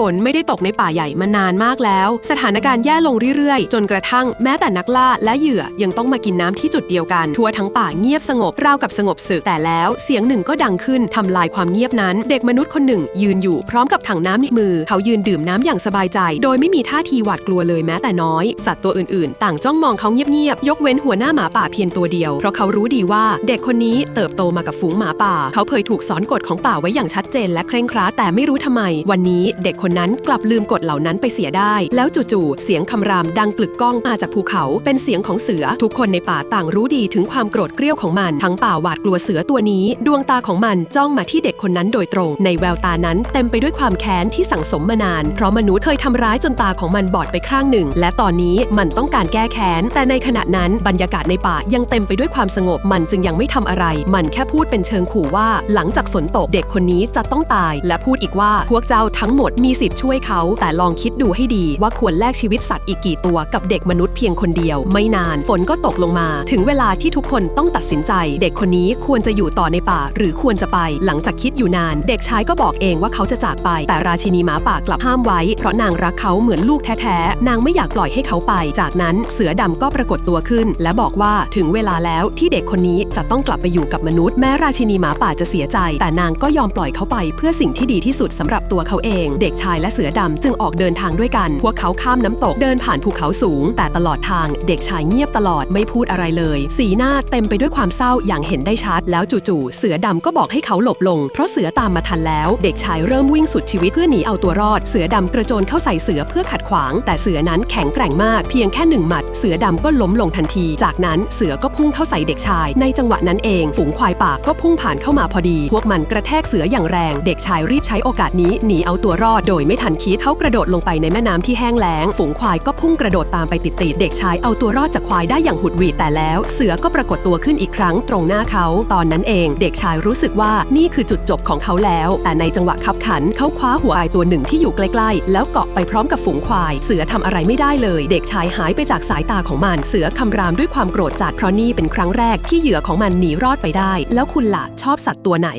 ฝนไม่ได้ตกในป่าใหญ่มานานมากแล้ว สถานการณ์แย่ลงเรื่อยๆ จนกระทั่งแม้แต่นักล่าและเหยื่อยังต้องมากินน้ำที่จุดเดียวกัน ทั่วทั้งป่าเงียบสงบราวกับสงบศึกแต่แล้วเสียงหนึ่งก็ดังขึ้นทำลายความเงียบนั้น เด็กมนุษย์คนหนึ่ง ยืนอยู่พร้อมกับถังน้ำในมือ เขายืนดื่มน้ำอย่างสบายใจ โดยไม่มีท่าทีหวาดกลัวเลยแม้แต่น้อย สัตว์ตัวอื่นๆ ต่างจ้องมองเขาเงียบๆยกเว้นหัวหน้าหมาป่าเพียงตัวเดียวเพราะเขารู้ดีว่าเด็กคนนี้เติบโตมากับฝูงหมาป่า เขาเคยถูกสอนกฎของป่าไว้อย่างชัดเจนและเคร่งครัดแต่ไม่รู้ทำไม วันนี้เด็กคนนั้นกลับลืมกฎเหล่านั้นไปเสียได้ แล้วจู่ๆเสียงคำรามดังกลึกก้องมาจากภูเขา เป็นเสียงของเสือ ทุกคนในป่าต่างรู้ดีถึงความโกรธเกรี้ยวของมัน ทั้งป่าหวาดกลัวเสือตัวนี้ ดวงตาของมันจ้องมาที่เด็กคนนั้นโดยตรง ในแววตานั้นเต็มไปด้วยความแค้นที่สั่งสมมานาน เพราะมนุษย์เคยทำร้ายจนตาของมันบอดไปข้างหนึ่ง และตอนนี้มันต้องการแก้แค้น แต่ในขณะนั้นบรรยากาศในป่ายังเต็มไปด้วยความสงบ มันจึงยังไม่ทำอะไร มันแค่พูดเป็นเชิงขู่ว่า หลังจากฝนตกเด็กคนนี้จะต้องตาย และพูดอีกว่าพวกเจ้าทั้งหมดมีสิทธิ์ช่วยเขา แต่ลองคิดดูให้ดีว่าควรแลกชีวิตสัตว์อีกกี่ตัวกับเด็กมนุษย์เพียงคนเดียว ไม่นานฝนก็ตกลงมา ถึงเวลาที่ทุกคนต้องตัดสินใจ เด็กคนนี้ควรจะอยู่ต่อในป่า หรือควรจะไป หลังจากคิดอยู่นาน เด็กชายก็บอกเองว่าเขาจะจากไป แต่ราชินีหมาป่ากลับห้ามไว้ เพราะนางรักเขาเหมือนลูกแท้ๆนางไม่อยากปล่อยให้เขาไป จากนั้นเสือดำก็ปรากฏตัวขึ้น และบอกว่าถึงเวลาแล้วที่เด็กคนนี้จะต้องกลับไปอยู่กับมนุษย์แม้ราชินีหมาป่าจะเสียใจ แต่นางก็ยอมปล่อยเขาไป เพื่อสิ่งที่ดีที่สุดสำหรับตัวเขาเอง เด็กชายและเสือดำจึงออกเดินทางด้วยกัน พวกเขาข้ามน้ำตกเดินผ่านภูเขาสูง แต่ตลอดทางเด็กชายเงียบตลอดไม่พูดอะไรเลย สีหน้าเต็มไปด้วยความเศร้าอย่างเห็นได้ชัด แล้วจู่ๆเสือดำก็บอกให้เขาหลบลง เพราะเสือตามมาทันแล้ว เด็กชายเริ่มวิ่งสุดชีวิตเพื่อหนีเอาตัวรอด เสือดำกระโจนเข้าใส่เสือเพื่อขัดขวาง แต่เสือนั้นแข็งแกร่งมากเพียงแค่หนึ่งหมัด เสือดำก็ล้มลงทันที จากนั้นเสือก็พุ่งเข้าใส่เด็กชาย ในจังหวะนั้นเอง ฝูงควายป่าก็พุ่งผ่านเข้ามาพอดี พวกมันกระแทกเสืออย่างแรง เด็กชายรีบใช้โอกาสนี้หนีเอาตัวรอดโดยไม่ทันคิดเขากระโดดลงไปในแม่น้ำที่แห้งแล้ง ฝูงควายก็พุ่งกระโดดตามไปติดๆเด็กชายเอาตัวรอดจากควายได้อย่างหุดหวิดแต่แล้ว เสือก็ปรากฏตัวขึ้นอีกครั้งตรงหน้าเขา ตอนนั้นเองเด็กชายรู้สึกว่านี่คือจุดจบของเขาแล้ว แต่ในจังหวะขับขันเขาคว้าหัวอายตัวหนึ่งที่อยู่ใกล้ๆ แล้วเกาะไปพร้อมกับฝูงควาย เสือทำอะไรไม่ได้เลย เด็กชายหายไปจากสายตาของมัน เสือคำรามด้วยความโกรธจัดเพราะนี่เป็นครั้งแรกที่เหยื่อของมันหนีรอดไปได้ แล้วคุณล่ะชอบสัตว์ตัวไหน